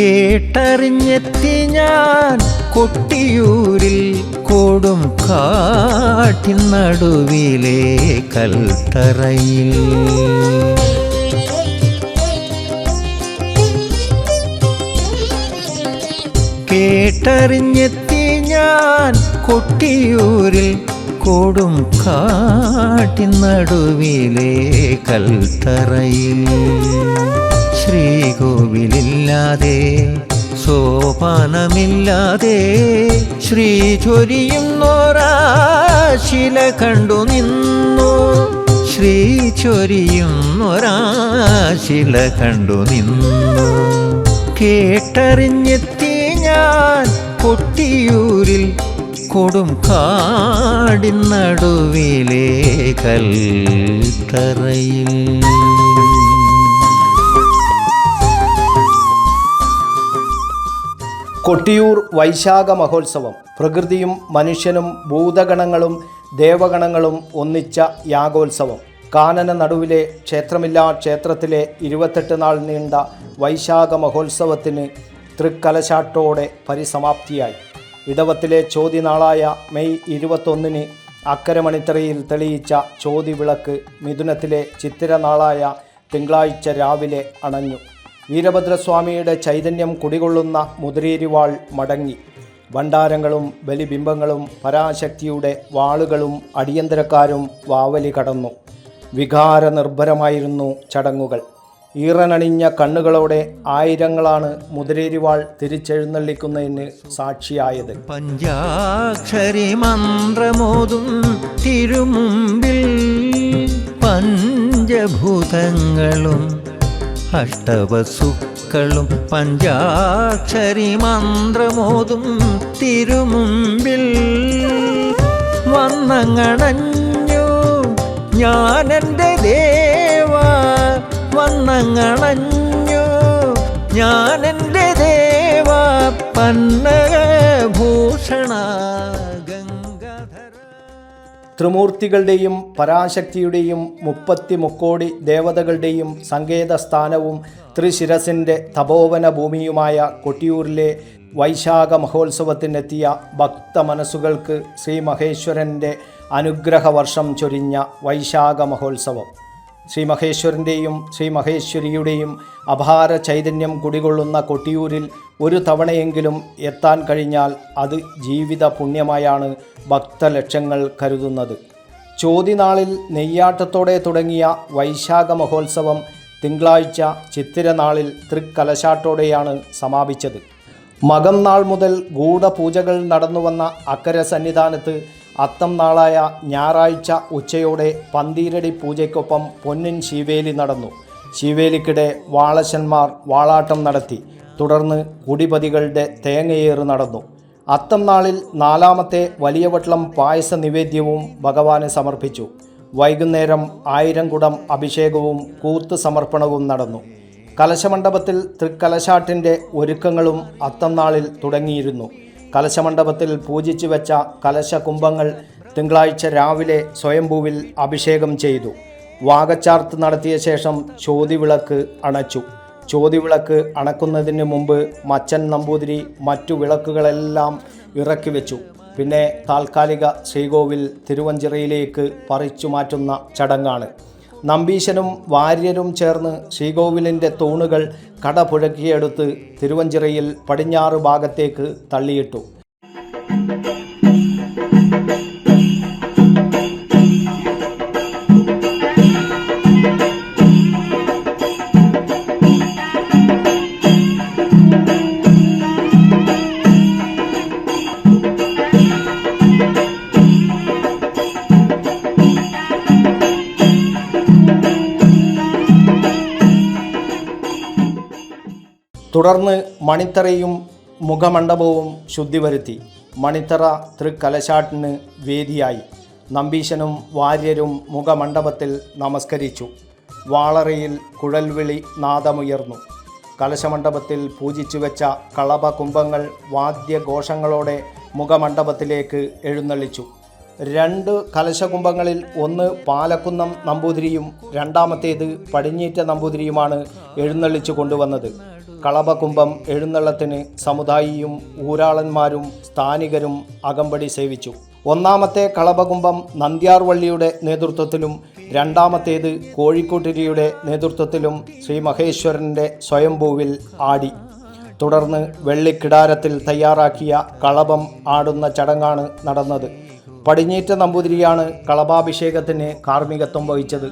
കേട്ടറിഞ്ഞെത്തി ഞാൻ കൊട്ടിയൂരിൽ കൊടും കാട്ടിൻ നടുവിലെ കൽത്തറയിൽ. കേട്ടറിഞ്ഞെത്തി ഞാൻ കൊട്ടിയൂരിൽ കൊടും കാട്ടിൻ നടുവിലെ കൽത്തറയിൽ. ശ്രീകോവിലില്ലാതെ സോപാനമില്ലാതെ ശ്രീ ചൊരിയുന്നൊരാശില കണ്ടു നിന്നു. ശ്രീ ചൊരിയുന്നൊരാശില കണ്ടു നിന്നു. കേട്ടറിഞ്ഞെത്തി ഞാൻ കൊട്ടിയൂരിൽ കൊടും കാടിനടുവിലേ കൽത്തറയിൽ. കൊട്ടിയൂർ വൈശാഖ മഹോത്സവം. പ്രകൃതിയും മനുഷ്യനും ഭൂതഗണങ്ങളും ദേവഗണങ്ങളും ഒന്നിച്ച യാഗോത്സവം. കാനന നടുവിലെ ക്ഷേത്രമില്ലാ ക്ഷേത്രത്തിലെ ഇരുപത്തെട്ട് നാൾ നീണ്ട വൈശാഖ മഹോത്സവത്തിന് തൃക്കലശാട്ടോടെ പരിസമാപ്തിയായി. ഇടവത്തിലെ ചോതിനാളായ മെയ് ഇരുപത്തൊന്നിന് അക്കരമണിത്തറയിൽ തെളിയിച്ച ചോതി വിളക്ക് മിഥുനത്തിലെ ചിത്തിരനാളായ തിങ്കളാഴ്ച രാവിലെ അണഞ്ഞു. വീരഭദ്രസ്വാമിയുടെ ചൈതന്യം കുടികൊള്ളുന്ന മുതിരേരിവാൾ മടങ്ങി. ഭണ്ഡാരങ്ങളും ബലിബിംബങ്ങളും പരാശക്തിയുടെ വാളുകളും അടിയന്തരക്കാരും വാവലി കടന്നു. വികാര നിർഭരമായിരുന്നു ചടങ്ങുകൾ. ഈറനണിഞ്ഞ കണ്ണുകളോടെ ആയിരങ്ങളാണ് മുതിരേരിവാൾ തിരിച്ചെഴുന്നള്ളിക്കുന്നതിന് സാക്ഷിയായത്. പഞ്ചാക്ഷരി മന്ത്രമോതും തിരുമുമ്പിൽ പഞ്ചഭൂതങ്ങളും അഷ്ടവസുക്കളും പഞ്ചാക്ഷരി മന്ത്രമോതും തിരുമുമ്പിൽ വന്നങ്ങണഞ്ഞു. ഞാനെന്റെ ദേവ വന്നങ്ങണഞ്ഞു. ഞാനെന്റെ ദേവ പന്നഭൂഷണ ത്രിമൂർത്തികളുടെയും പരാശക്തിയുടെയും മുപ്പത്തി മുക്കോടി ദേവതകളുടെയും സങ്കേത സ്ഥാനവും ത്രിശിരസിന്റെ തപോവന ഭൂമിയുമായ കൊട്ടിയൂരിലെ വൈശാഖ മഹോത്സവത്തിനെത്തിയ ഭക്ത മനസ്സുകൾക്ക് ശ്രീ മഹേശ്വരന്റെ അനുഗ്രഹവർഷം ചൊരിഞ്ഞ വൈശാഖ മഹോത്സവം ശ്രീ മഹേശ്വരന്റെയും ശ്രീ മഹേശ്വരിയുടെയും അപാര ചൈതന്യം കുടികൊള്ളുന്ന കൊട്ടിയൂരിൽ ഒരു തവണയെങ്കിലും എത്താൻ കഴിഞ്ഞാൽ അത് ജീവിത പുണ്യമായാണ് ഭക്തലക്ഷങ്ങൾ കരുതുന്നത്. ചോതിനാളിൽ നെയ്യാട്ടത്തോടെ തുടങ്ങിയ വൈശാഖ മഹോത്സവം തിങ്കളാഴ്ച ചിത്തിരനാളിൽ തൃക്കലശാട്ടോടെയാണ് സമാപിച്ചത്. മകം നാൾ മുതൽ ഗൂഢപൂജകൾ നടന്നുവന്ന അക്കര സന്നിധാനത്ത് അത്തം നാളായ ഞായറാഴ്ച ഉച്ചയോടെ പന്തീരടി പൂജയ്ക്കൊപ്പം പൊന്നിൻ ശിവേലി നടന്നു. ശിവേലിക്കിടെ വാളശന്മാർ വാളാട്ടം നടത്തി. തുടർന്ന് കുടിപതികളുടെ തേങ്ങയേറ് നടന്നു. അത്തം നാളിൽ നാലാമത്തെ വലിയ വട്ടളം പായസ നിവേദ്യവും ഭഗവാന് സമർപ്പിച്ചു. വൈകുന്നേരം ആയിരം കുടം അഭിഷേകവും കൂത്ത് സമർപ്പണവും നടന്നു. കലശമണ്ഡപത്തിൽ തൃക്കലശാട്ടിന്റെ ഒരുക്കങ്ങളും അത്തം നാളിൽ തുടങ്ങിയിരുന്നു. കലശമണ്ഡപത്തിൽ പൂജിച്ചു വെച്ച കലശകുംഭങ്ങൾ തിങ്കളാഴ്ച രാവിലെ സ്വയംഭൂവിൽ അഭിഷേകം ചെയ്തു. വാകച്ചാർത്ത് നടത്തിയ ശേഷം ചോതിവിളക്ക് അണച്ചു. ചോതിവിളക്ക് അണക്കുന്നതിന് മുമ്പ് മച്ചൻ നമ്പൂതിരി മറ്റു വിളക്കുകളെല്ലാം ഇറക്കി വെച്ചു. പിന്നെ താൽക്കാലിക ശ്രീകോവിൽ തിരുവഞ്ചിറയിലേക്ക് പറിച്ചു മാറ്റുന്ന ചടങ്ങാണ്. നമ്പീശനും വാര്യരും ചേർന്ന് ശ്രീകോവിലിന്റെ തൂണുകൾ കടപുഴക്കിയെടുത്ത് തിരുവഞ്ചിറയിൽ പടിഞ്ഞാറ് ഭാഗത്തേക്ക് തള്ളിയിട്ടു. തുടർന്ന് മണിത്തറയും മുഖമണ്ഡപവും ശുദ്ധി വരുത്തി മണിത്തറ തൃക്കലശാട്ടിന് വേദിയായി. നമ്പീശനും വാര്യരും മുഖമണ്ഡപത്തിൽ നമസ്കരിച്ചു. വാളറയിൽ കുഴൽവിളി നാദമുയർന്നു. കലശമണ്ഡപത്തിൽ പൂജിച്ചു വെച്ച കളഭ കുംഭങ്ങൾ വാദ്യഘോഷങ്ങളോടെ മുഖമണ്ഡപത്തിലേക്ക് എഴുന്നള്ളിച്ചു. രണ്ട് കലശകുംഭങ്ങളിൽ ഒന്ന് പാലക്കുന്നം നമ്പൂതിരിയും രണ്ടാമത്തേത് പടിഞ്ഞീറ്റ നമ്പൂതിരിയുമാണ് എഴുന്നള്ളിച്ചു കൊണ്ടുവന്നത്. കളഭകുംഭം എഴുന്നള്ളത്തിന് സമുദായിയും ഊരാളന്മാരും സ്ഥാനികരും അകമ്പടി സേവിച്ചു. ഒന്നാമത്തെ കളഭകുംഭം നന്ദ്യാർവള്ളിയുടെ നേതൃത്വത്തിലും രണ്ടാമത്തേത് കോഴിക്കോട്ടിരിയുടെ നേതൃത്വത്തിലും ശ്രീ മഹേശ്വരന്റെ സ്വയംഭൂവിൽ ആടി. തുടർന്ന് വെള്ളിക്കിടാരത്തിൽ തയ്യാറാക്കിയ കളഭം ആടുന്ന ചടങ്ങാണ് നടന്നത്. പടിഞ്ഞീറ്റ നമ്പൂതിരിയാണ് കളഭാഭിഷേകത്തിന് കാർമ്മികത്വം വഹിച്ചത്.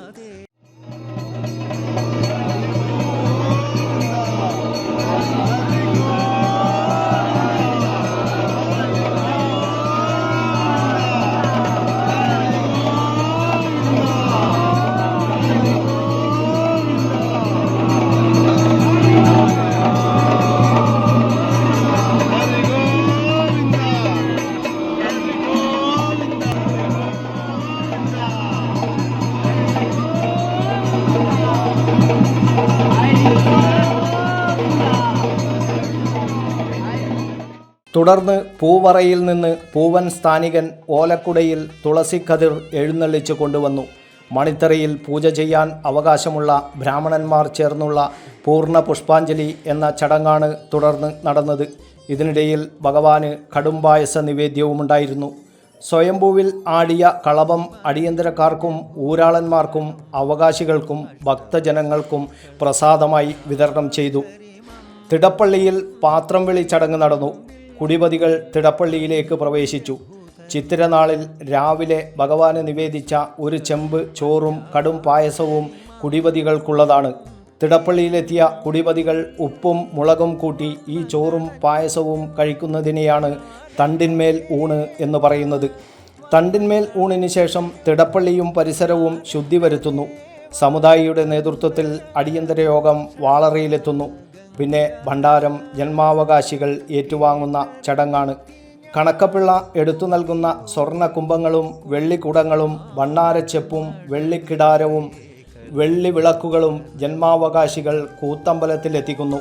തുടർന്ന് പൂവറയിൽ നിന്ന് പൂവൻ സ്ഥാനികൻ ഓലക്കുടയിൽ തുളസിക്കതിർ എഴുന്നള്ളിച്ചു കൊണ്ടുവന്നു. മണിത്തറയിൽ പൂജ ചെയ്യാൻ അവകാശമുള്ള ബ്രാഹ്മണന്മാർ ചേർന്നുള്ള പൂർണ പുഷ്പാഞ്ജലി എന്ന ചടങ്ങാണ് തുടർന്ന് നടന്നത്. ഇതിനിടയിൽ ഭഗവാന് കടുംപായസ നിവേദ്യവുമുണ്ടായിരുന്നു. സ്വയംഭൂവിൽ ആടിയ കളഭം അടിയന്തരക്കാർക്കും ഊരാളന്മാർക്കും അവകാശികൾക്കും ഭക്തജനങ്ങൾക്കും പ്രസാദമായി വിതരണം ചെയ്തു. തിടപ്പള്ളിയിൽ പാത്രം വിളി ചടങ്ങ് നടന്നു. കുടിപതികൾ തിടപ്പള്ളിയിലേക്ക് പ്രവേശിച്ചു. ചിത്തിരനാളിൽ രാവിലെ ഭഗവാന് നിവേദിച്ച ഒരു ചെമ്പ് ചോറും കടും പായസവും കുടിപതികൾക്കുള്ളതാണ്. തിടപ്പള്ളിയിലെത്തിയ കുടിപതികൾ ഉപ്പും മുളകും കൂട്ടി ഈ ചോറും പായസവും കഴിക്കുന്നതിനെയാണ് തണ്ടിന്മേൽ ഊണ് എന്ന് പറയുന്നത്. തണ്ടിന്മേൽ ഊണിന് ശേഷം തിടപ്പള്ളിയും പരിസരവും ശുദ്ധി വരുത്തുന്നു. സമുദായിയുടെ നേതൃത്വത്തിൽ അടിയന്തര യോഗം വാളറയിലെത്തുന്നു. പിന്നെ ഭണ്ഡാരം ജന്മാവകാശികൾ ഏറ്റുവാങ്ങുന്ന ചടങ്ങാണ്. കണക്കപ്പിള്ള എടുത്തു നൽകുന്ന സ്വർണ കുംഭങ്ങളും വെള്ളിക്കുടങ്ങളും ഭണ്ണാരച്ചെപ്പും വെള്ളിക്കിടാരവും വെള്ളി വിളക്കുകളും ജന്മാവകാശികൾ കൂത്തമ്പലത്തിലെത്തിക്കുന്നു.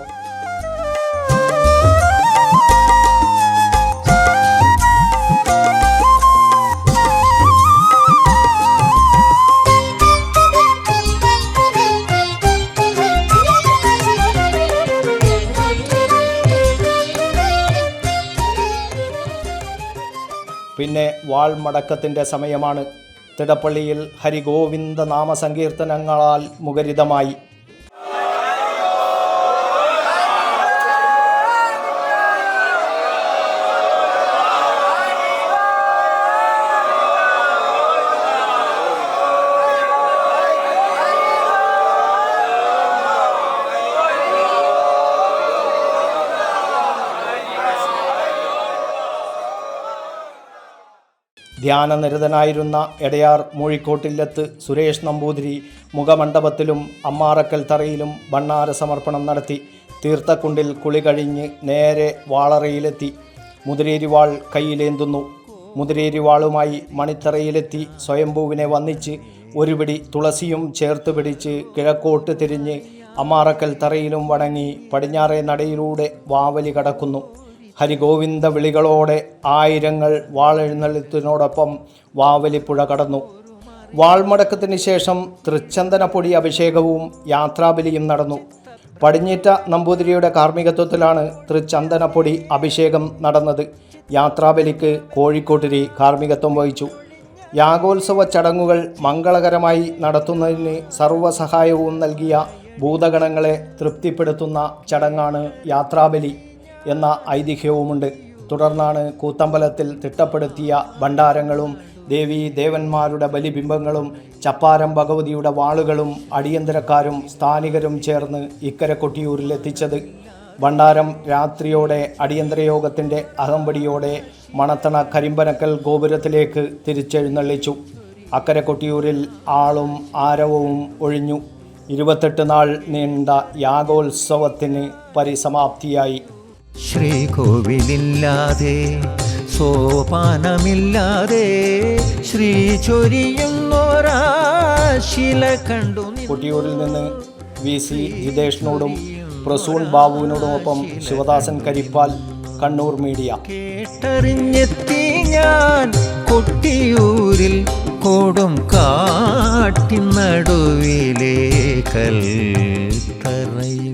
വാൾമടക്കത്തിന്റെ സമയമാണ്. തിടപ്പള്ളിയിൽ ഹരിഗോവിന്ദ നാമസങ്കീർത്തനങ്ങളാൽ മുഖരിതമായി. ധ്യാനനിരതനായിരുന്ന എടയാർ മൂഴിക്കോട്ടില്ലത്ത് സുരേഷ് നമ്പൂതിരി മുഖമണ്ഡപത്തിലും അമ്മാറക്കൽ തറയിലും ഭണ്ണാര സമർപ്പണം നടത്തി തീർത്ഥക്കുണ്ടിൽ കുളി കഴിഞ്ഞ് നേരെ വാളറയിലെത്തി. മുതിരേരിവാൾ കയ്യിലേന്തുന്നു. മുതിരേരിവാളുമായി മണിത്തറയിലെത്തി സ്വയംഭൂവിനെ വന്നിച്ച് ഒരുപിടി തുളസിയും ചേർത്ത് പിടിച്ച് കിഴക്കോട്ട് തിരിഞ്ഞ് അമ്മാറക്കൽ തറയിലും വണങ്ങി പടിഞ്ഞാറേ നടയിലൂടെ വാവലി കടക്കുന്നു. ഹരിഗോവിന്ദ വിളികളോടെ ആയിരങ്ങൾ വാളെഴുന്നള്ളത്തിനോടൊപ്പം വാവലിപ്പുഴ കടന്നു. വാൾമടക്കത്തിന് ശേഷം തൃച്ചന്ദനപ്പൊടി അഭിഷേകവും യാത്രാബലിയും നടന്നു. പടിഞ്ഞിറ്റ നമ്പൂതിരിയുടെ കാർമ്മികത്വത്തിലാണ് തൃച്ചന്ദനപ്പൊടി അഭിഷേകം നടന്നത്. യാത്രാബലിക്ക് കോഴിക്കോട്ടിരി കാർമ്മികത്വം വഹിച്ചു. യാഗോത്സവ ചടങ്ങുകൾ മംഗളകരമായി നടത്തുന്നതിന് സർവസഹായവും നൽകിയ ഭൂതഗണങ്ങളെ തൃപ്തിപ്പെടുത്തുന്ന ചടങ്ങാണ് യാത്രാബലി. എന്ന ഐതിഹ്യവുമുണ്ട്. തുടർന്നാണ് കൂത്തമ്പലത്തിൽ തിട്ടപ്പെടുത്തിയ ഭണ്ഡാരങ്ങളും ദേവീ ദേവന്മാരുടെ ബലിബിംബങ്ങളും ചപ്പാരം ഭഗവതിയുടെ വാളുകളും അടിയന്തരക്കാരും സ്ഥാനികരും ചേർന്ന് ഇക്കര കൊട്ടിയൂരിലെത്തിച്ചത് ഭണ്ഡാരം രാത്രിയോടെ അടിയന്തരയോഗത്തിന്റെ അകമ്പടിയോടെ മണത്തണ കരിമ്പനക്കൽ ഗോപുരത്തിലേക്ക് തിരിച്ചെഴുന്നള്ളിച്ചു. അക്കരെ കൊട്ടിയൂരിൽ ആളും ആരവവും ഒഴിഞ്ഞു. ഇരുപത്തെട്ട് നാൾ നീണ്ട യാഗോത്സവത്തിന് പരിസമാപ്തിയായി. ശ്രീകോവിലില്ലാതെ സോപാനമില്ലാതെ ശ്രീ ചൊരിയുന്നോരാ ശില കണ്ടു കുട്ടിയൂരിൽ നിന്ന് വി സി ജിതേഷിനോടും പ്രസൂൺ ബാബുവിനോടുമൊപ്പം ശിവദാസൻ കരിപ്പാൽ കണ്ണൂർ മീഡിയ. കേട്ടറിഞ്ഞെത്തി ഞാൻ കൊട്ടിയൂരിൽ കൊടും കാട്ടിനടുവിലേക്കൽ നടുവിലെ കൽത്തറയിൽ.